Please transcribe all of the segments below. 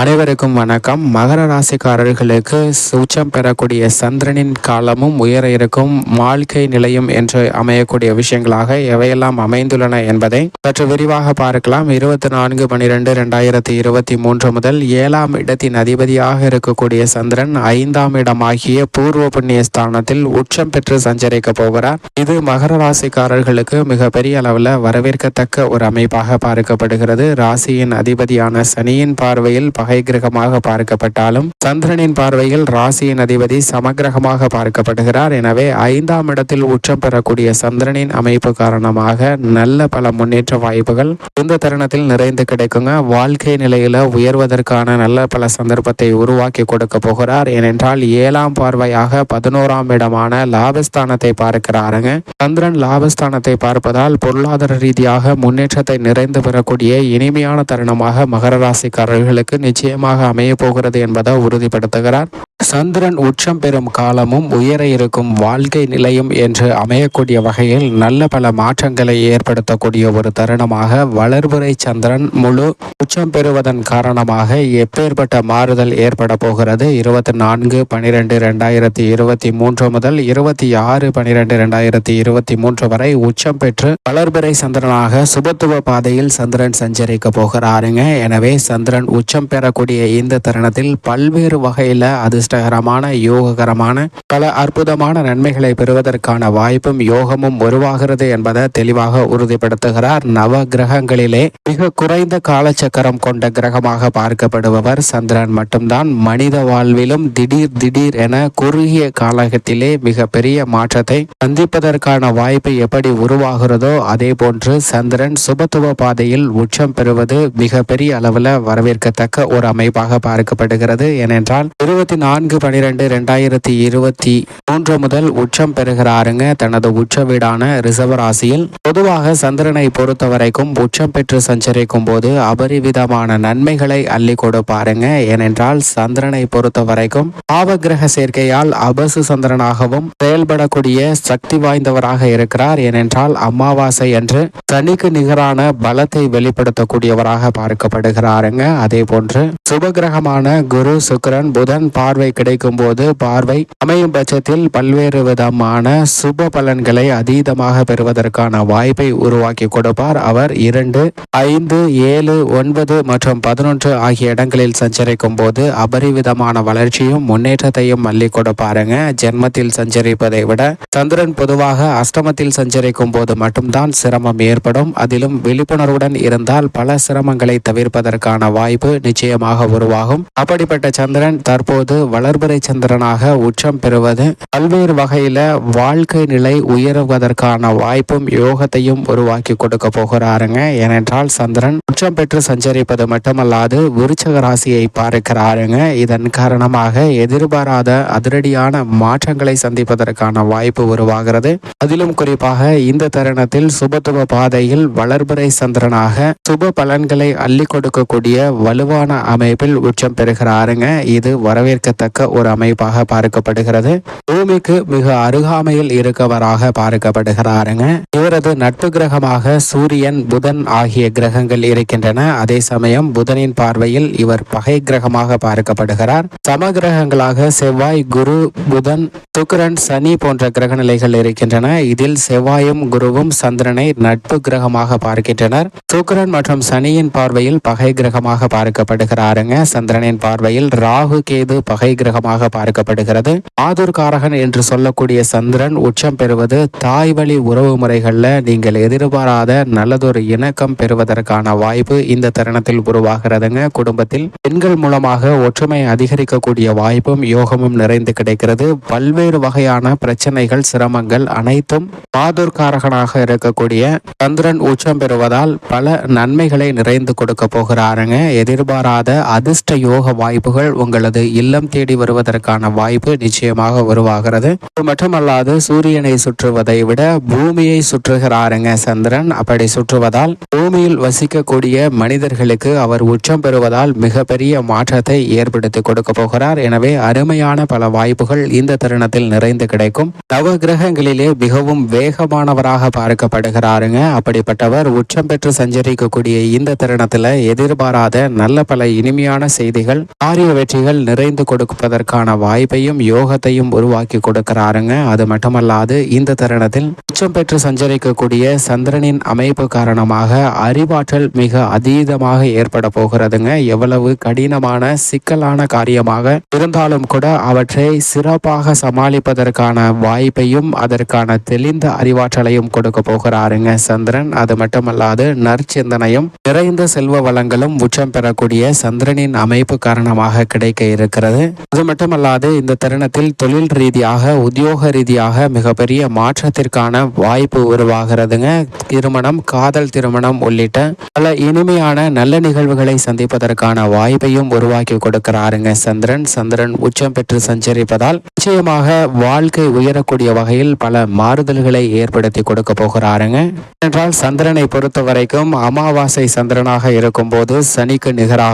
அனைவருக்கும் வணக்கம். மகர ராசிக்காரர்களுக்கு உச்சம் பெறக்கூடிய சந்திரனின் காலமும் உயர இருக்கும். வாழ்க்கை நிலையும் என்று அமையக்கூடிய விஷயங்களாக எவையெல்லாம் அமைந்துள்ளன என்பதை சற்று விரிவாக பார்க்கலாம். இருபத்தி நான்கு பனிரெண்டு ரெண்டாயிரத்தி இருபத்தி மூன்று முதல் ஏழாம் இடத்தின் அதிபதியாக இருக்கக்கூடிய சந்திரன் ஐந்தாம் இடமாகிய பூர்வ புண்ணிய ஸ்தானத்தில் உச்சம் பெற்று சஞ்சரிக்க போகிறார். இது மகர ராசிக்காரர்களுக்கு மிக பெரிய அளவில் வரவேற்கத்தக்க ஒரு அமைப்பாக பார்க்கப்படுகிறது. ராசியின் அதிபதியான சனியின் பார்வையில் பகை கிரகமாக பார்க்கப்பட்டாலும் சந்திரனின் பார்வையில் ராசியின் அதிபதி சமகிரகமாக பார்க்கப்படுகிறார். எனவே ஐந்தாம் இடத்தில் உச்சம் பெறக்கூடிய சந்திரனின் அமைப்பு காரணமாக நல்ல பல முன்னேற்ற வாய்ப்புகள் இந்த தருணத்தில் நிறைந்து கிடைக்குங்க. வாழ்க்கை நிலையில உயர்வதற்கான நல்ல பல சந்தர்ப்பத்தை உருவாக்கி கொடுக்க போகிறார். ஏனென்றால் ஏழாம் பார்வையாக பதினோராம் இடமான லாபஸ்தானத்தை பார்க்கிறாருங்க. சந்திரன் லாபஸ்தானத்தை பார்ப்பதால் பொருளாதார ரீதியாக முன்னேற்றத்தை நிறைந்து பெறக்கூடிய இனிமையான தருணமாக மகர ராசிக்காரர்களுக்கு நிச்சயமாக அமைய போகிறது என்பதை உறுதிப்படுத்துகிறார். சந்திரன் உச்சம் பெறும் காலமும் உயர இருக்கும் வாழ்க்கை நிலையும் என்று அமையக்கூடிய வகையில் நல்ல பல மாற்றங்களை ஏற்படுத்தக்கூடிய ஒரு தருணமாக வளர்புரை சந்திரன் முழு உச்சம் பெறுவதன் காரணமாக எப்பேற்பட்ட மாறுதல் ஏற்பட போகிறது? இருபத்தி நான்கு பனிரெண்டு இரண்டாயிரத்தி இருபத்தி மூன்று முதல் இருபத்தி ஆறு பனிரெண்டு இரண்டாயிரத்தி இருபத்தி மூன்று வரை உச்சம் பெற்று வளர்பிறை சந்திரனாக சுபத்துவ பாதையில் சந்திரன் சஞ்சரிக்க போகிறாருங்க. எனவே சந்திரன் உச்சம் பெற பெறக்கூடிய இந்த தருணத்தில் பல்வேறு வகையில் அதிர்ஷ்டகரமான யோககரமான பல அற்புதமான நன்மைகளை பெறுவதற்கான வாய்ப்பும் யோகமும் உருவாகிறது என்பதை தெளிவாக உறுதிப்படுத்துகிறார். நவ கிரகங்களிலே மிக குறைந்த காலச்சக்கரம் கொண்ட கிரகமாக பார்க்கப்படுபவர் சந்திரன் மட்டும்தான். மனித வாழ்விலும் திடீர் திடீர் என குறுகிய காலகத்திலே மிக பெரிய மாற்றத்தை சந்திப்பதற்கான வாய்ப்பு எப்படி உருவாகிறதோ அதே போன்று சந்திரன் சுபத்துவ பாதையில் உச்சம் பெறுவது மிக பெரிய அளவில் வரவேற்கத்தக்க ஒரு அமைப்பாக பார்க்கப்படுகிறது. ஏனென்றால் இருபத்தி நான்கு பனிரெண்டு இரண்டாயிரத்தி இருபத்தி மூன்று முதல் உச்சம் பெறுகிறாருங்க. தனது உச்ச வீடான ரிசர்வ் ராசியில் பொதுவாக சந்திரனை பொறுத்த வரைக்கும் உச்சம் பெற்று சஞ்சரிக்கும் போது அபரிவிதமான நன்மைகளை அள்ளி கொடுப்பாருங்க. ஏனென்றால் சந்திரனை பொறுத்த வரைக்கும் பாவகிரக சேர்க்கையால் அபசு சந்திரனாகவும் செயல்படக்கூடிய சக்தி வாய்ந்தவராக இருக்கிறார். ஏனென்றால் அமாவாசை என்று தனிக்கு நிகரான பலத்தை வெளிப்படுத்தக்கூடியவராக பார்க்கப்படுகிறாருங்க. அதே போன்று சுபகிரகமான குரு சுக்கிரன் புதன் பார்வை கிடைக்கும் போது பார்வை அமையும் பட்சத்தில் பல்வேறு விதமான சுப பலன்களை அதீதமாக பெறுவதற்கான வாய்ப்பை உருவாக்கி கொடுப்பார். அவர் இரண்டு ஐந்து ஏழு ஒன்பது மற்றும் பதினொன்று ஆகிய இடங்களில் சஞ்சரிக்கும் போது அபரிவிதமான வளர்ச்சியும் முன்னேற்றத்தையும் மல்லி கொடுப்பாருங்க. ஜென்மத்தில் சஞ்சரிப்பதை விட சந்திரன் பொதுவாக அஷ்டமத்தில் சஞ்சரிக்கும் போது மட்டும்தான் சிரமம் ஏற்படும். அதிலும் விழிப்புணர்வுடன் இருந்தால் பல சிரமங்களை தவிர்ப்பதற்கான வாய்ப்பு நிச்சயமாக உருவாகும். அப்படிப்பட்ட சந்திரன் தற்போது வளர்பிறை சந்திரனாக உச்சம் பெறுவது பல்வேறு வகையில வாழ்க்கை நிலை உயருவதற்கான வாய்ப்பும் யோகத்தையும் உருவாக்கி கொடுக்க போகிறாருங்க. ஏனென்றால் சந்திரன் உச்சம் பெற்று சஞ்சரிப்பது மட்டுமல்லாது விருச்சக ராசியை பார்க்கிறாருங்க. இதன் காரணமாக எதிர்பாராத அதிரடியான மாற்றங்களை சந்திப்பதற்கான வாய்ப்பு உருவாகிறது. அதிலும் குறிப்பாக இந்த தருணத்தில் சுபத்துவ பாதையில் வளர்பிறை சந்திரனாக சுப பலன்களை அள்ளி கொடுக்கக்கூடிய வலுவான அமைப்பில் உச்சம் பெறுகிறாருங்க. இது வரவேற்கத்தக்க ஒரு அமைப்பாக பார்க்கப்படுகிறது. பூமிக்கு மிக அருகாமையில் இருக்கவராக பார்க்கப்படுகிறாருங்க. இவரது நட்பு கிரகமாக சூரியன் புதன் ஆகிய கிரகங்கள் இருக்கின்றன. அதே சமயம் புதனின் பார்வையில் இவர் பகை கிரகமாக பார்க்கப்படுகிறார். சம கிரகங்களாக செவ்வாய் குரு புதன் சுக்கரன் சனி போன்ற கிரக நிலைகள் இருக்கின்றன. இதில் செவ்வாயும் குருவும் சந்திரனை நட்பு கிரகமாக பார்க்கின்றனர். சுக்கரன் மற்றும் சனியின் பார்வையில் பகை கிரகமாக பார்க்கப்படுகிறாருங்க சந்திரனின் பார்வையில் ராகு கேது பகை கிரகமாக பார்க்கப்படுகிறது. ஆதுர்காரகன் என்று சொல்லக்கூடிய சந்திரன் உச்சம் பெறுவது தாய் வழி உறவு முறைகள்ல நீங்கள் எதிர்பாராத நல்லதொரு இணக்கம் பெறுவதற்கான வாய்ப்பு இந்த தருணத்தில் உருவாகிறதுங்க. குடும்பத்தில் பெண்கள் மூலமாக ஒற்றுமை அதிகரிக்கக்கூடிய வாய்ப்பும் யோகமும் நிறைந்து கிடைக்கிறது. பல்வேறு வகையான பிரச்சனைகள் சிரமங்கள் அனைத்தும் ஆதுர்காரகனாக இருக்கக்கூடிய சந்திரன் உச்சம் பெறுவதால் பல நன்மைகளை நிறைந்து கொடுக்க போகிறாருங்க. எதிர்பாராத அதிர்ஷ்ட யோக வாய்ப்புகள் உங்களது இல்லம் தேடி வருவதற்கான வாய்ப்பு நிச்சயமாக உருவாகிறது. மட்டுமல்லாது சூரியனை சுற்றுவதை விட பூமியை சுற்றுகிறாருங்க சந்திரன். அப்படி சுற்றுவதால் பூமியில் வசிக்கக்கூடிய மனிதர்களுக்கு அவர் உச்சம் பெறுவதால் மிகப்பெரிய மாற்றத்தை ஏற்படுத்தி கொடுக்க போகிறார். எனவே அருமையான பல வாய்ப்புகள் இந்த தருணத்தில் நிறைந்து கிடைக்கும். நவ கிரகங்களிலே மிகவும் வேகமானவராக பார்க்கப்படுகிறாருங்க. அப்படிப்பட்டவர் உச்சம் பெற்று சஞ்சரிக்கக்கூடிய இந்த தருணத்தில் எதிர்பாராத நல்ல பல பல இனிமையான செய்திகள் காரிய வெற்றிகள் நிறைந்து கொடுப்பதற்கான வாய்ப்பையும் யோகத்தையும் உருவாக்கி கொடுக்கிறாருங்க. அது மட்டுமல்லாது இந்த தருணத்தில் உச்சம் பெற்று சஞ்சரிக்கக்கூடிய சந்திரனின் அமைப்பு காரணமாக அறிவாற்றல் மிக அதீதமாக ஏற்பட போகிறதுங்க. எவ்வளவு கடினமான சிக்கலான காரியமாக இருந்தாலும் கூட அவற்றை சிறப்பாக சமாளிப்பதற்கான வாய்ப்பையும் அதற்கான தெளிந்த அறிவாற்றலையும் கொடுக்க போகிறாருங்க சந்திரன். அது மட்டுமல்லாது நற்சிந்தனையும் நிறைந்த செல்வ வளங்களும் உச்சம் பெறக்கூடிய சந்திரனின் அமைப்பு காரணமாக கிடைக்க இருக்கிறது. அது மட்டுமல்லாது இந்த தருணத்தில் தொழில் ரீதியாக உத்தியோக ரீதியாக மிகப்பெரிய மாற்றத்திற்கான வாய்ப்பு உருவாகிறதுங்க. திருமணம் காதல் திருமணம் உள்ளிட்ட பல இனிமையான நல்ல நிகழ்வுகளை சந்திப்பதற்கான வாய்ப்பையும் உருவாக்கி கொடுக்கிறாருங்க சந்திரன். சந்திரன் உச்சம் பெற்று சஞ்சரிப்பதால் நிச்சயமாக வாழ்க்கை உயரக்கூடிய வகையில் பல மாறுதல்களை ஏற்படுத்தி கொடுக்க போகிறாருங்க. என்றால் சந்திரனை பொறுத்த வரைக்கும் அமாவாசை சந்திரனாக இருக்கும் போது சனிக்கு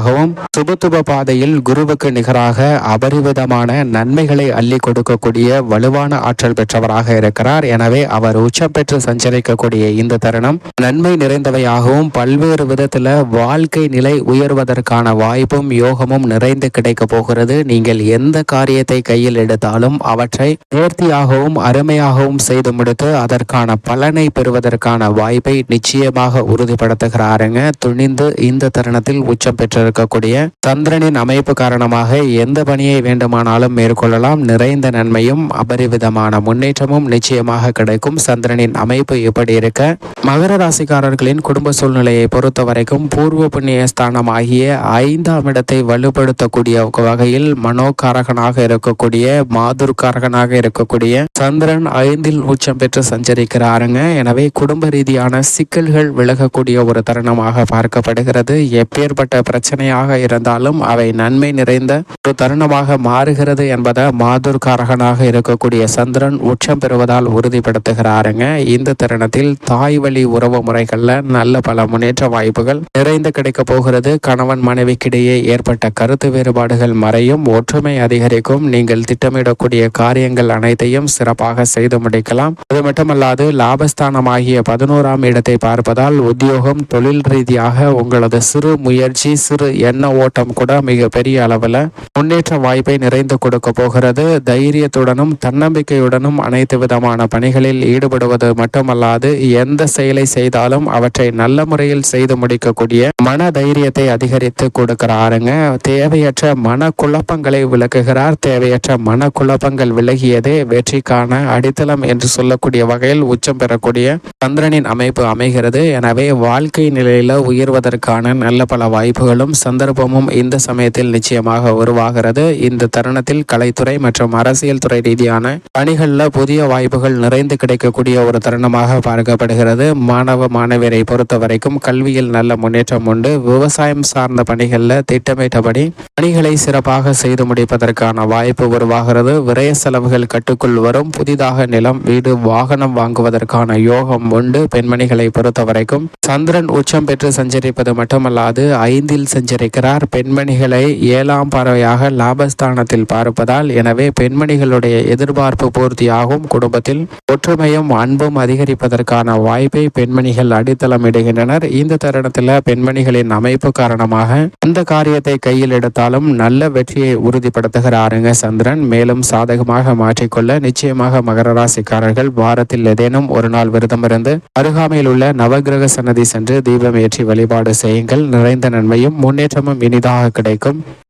நிகராகவும் சுபத்துப பாதையில் குருவுக்கு நிகராக அபரிவிதமான நன்மைகளை அள்ளி கொடுக்கக்கூடிய வலுவான ஆற்றல் பெற்றவராக இருக்கிறார். எனவே அவர் உச்சம் பெற்று சஞ்சரிக்கக்கூடிய இந்த தருணம் நன்மை நிறைந்தவையாகவும் பல்வேறு விதத்துல வாழ்க்கை நிலை உயர்வதற்கான வாய்ப்பும் யோகமும் நிறைந்து கிடைக்க போகிறது. நீங்கள் எந்த காரியத்தை கையில் எடுத்தாலும் அவற்றை நேர்த்தியாகவும் அருமையாகவும் செய்து முடித்து அதற்கான பலனை பெறுவதற்கான வாய்ப்பை நிச்சயமாக உறுதிப்படுத்துகிறாருங்க. துணிந்து இந்த தருணத்தில் உச்சம் இருக்கக்கூடிய சந்திரனின் அமைப்பு காரணமாக எந்த பணியை வேண்டுமானாலும் மேற்கொள்ளலாம். நிறைந்த நன்மையும் அபரிவிதமான முன்னேற்றமும் நிச்சயமாக கிடைக்கும். சந்திரனின் அமைப்பு எப்படி இருக்க மகர ராசிக்காரர்களின் குடும்ப சூழ்நிலையை பொறுத்த வரைக்கும் பூர்வ புண்ணிய ஸ்தானம் ஆகிய ஐந்தாம் இடத்தை வலுப்படுத்தக்கூடிய வகையில் மனோகாரகனாக இருக்கக்கூடிய மாதுர்காரகனாக இருக்கக்கூடிய சந்திரன் ஐந்தில் உச்சம் பெற்று சஞ்சரிக்கிறாருங்க. எனவே குடும்ப ரீதியான சிக்கல்கள் விலகக்கூடிய ஒரு தருணமாக பார்க்கப்படுகிறது. எப்பேற்பட்ட பிரச்சனையாக இருந்தாலும் அவை நன்மை நிறைந்த ஒரு தருணமாக மாறுகிறது என்பதை மாதுர்காரகனாக இருக்கக்கூடிய சந்திரன் உச்சம் பெறுவதால் உறுதிப்படுத்துகிறாருங்க. இந்த தருணத்தில் தாய் வழி உறவு முறைகளில் நல்ல பல முன்னேற்ற வாய்ப்புகள் நிறைந்து கிடைக்க போகிறது. கணவன் மனைவிக்கிடையே ஏற்பட்ட கருத்து வேறுபாடுகள் மறையும். ஒற்றுமை அதிகரிக்கும். நீங்கள் திட்டமிடக்கூடிய காரியங்கள் அனைத்தையும் சிறப்பாக செய்து முடிக்கலாம். அது மட்டுமல்லாது லாபஸ்தானம் ஆகிய பதினோராம் இடத்தை பார்ப்பதால் உத்தியோகம் தொழில் ரீதியாக உங்களது சிறு முயற்சி சிறு எண்ண ஓட்டம் கூட மிக பெரிய அளவில் முன்னேற்ற வாய்ப்பை நிறைந்து கொடுக்க போகிறது. தைரியத்துடனும் தன்னம்பிக்கையுடனும் அனைத்து விதமான பணிகளில் ஈடுபடுவது மட்டுமல்லாது எந்த செயலை செய்தாலும் அவற்றை நல்ல முறையில் செய்து முடிக்கக்கூடிய மன தைரியத்தை அதிகரித்து கொடுக்கிறாருங்க தேவையற்ற மன குழப்பங்களை விளக்குகிறார். தேவையற்ற மன குழப்பங்கள் விலகியதே வெற்றிக்கான அடித்தளம் என்று சொல்லக்கூடிய வகையில் உச்சம் பெறக்கூடிய சந்திரனின் அமைப்பு அமைகிறது. எனவே வாழ்க்கை நிலையில உயர்வதற்கான நல்ல பல வாய்ப்புகளும் சந்தர்ப்பமும் இந்த சமயத்தில் நிச்சயமாக உருவாகிறது. இந்த தருணத்தில் கலைத்துறை மற்றும் அரசியல் துறை ரீதியான பணிகளில் புதிய வாய்ப்புகள் நிறைந்து கிடைக்கக்கூடிய ஒரு தருணமாக பார்க்கப்படுகிறது. மாணவ மாணவியரை பொறுத்த வரைக்கும் கல்வியில் நல்ல முன்னேற்றம் உண்டு. விவசாயம் சார்ந்த பணிகளில் திட்டமிட்டபடி பணிகளை சிறப்பாக செய்து முடிப்பதற்கான வாய்ப்பு உருவாகிறது. விரய செலவுகள் கட்டுக்குள் வரும். புதிதாக நிலம் வீடு வாகனம் வாங்குவதற்கான யோகம் உண்டு. பெண்மணிகளை பொறுத்த வரைக்கும் சந்திரன் உச்சம் பெற்று சஞ்சரிப்பது மட்டுமல்லாது ஐந்தில் சஞ்சரிக்கிறார் பெண்மணிகளை ஏழாம் பறவையாக லாபஸ்தானத்தில் பார்ப்பதால் எனவே பெண்மணிகளுடைய எதிர்பார்ப்பு பூர்த்தியாகும். குடும்பத்தில் ஒற்றுமையும் அன்பும் அதிகரிப்பதற்கான வாய்ப்பை பெண்மணிகள் அடித்தளமிடுகின்றனர் இந்த தருணத்தில் பெண்மணிகளின் அமைப்பு காரணமாக எந்த காரியத்தை கையில் எடுத்தாலும் நல்ல வெற்றியை உறுதிப்படுத்துகிறாருங்க சந்திரன். மேலும் சாதகமாக மாற்றிக்கொள்ள நிச்சயமாக மகர ராசிக்காரர்கள் வாரத்தில் ஏதேனும் ஒரு நாள் விரதம் இருந்து அருகாமையில் உள்ள நவகிரக சன்னதி சென்று தீபம் ஏற்றி வழிபாடு செய்யுங்கள். நிறைந்த நன்மையும் முன் முன்னேற்றமும் இனிதாக கிடைக்கும்.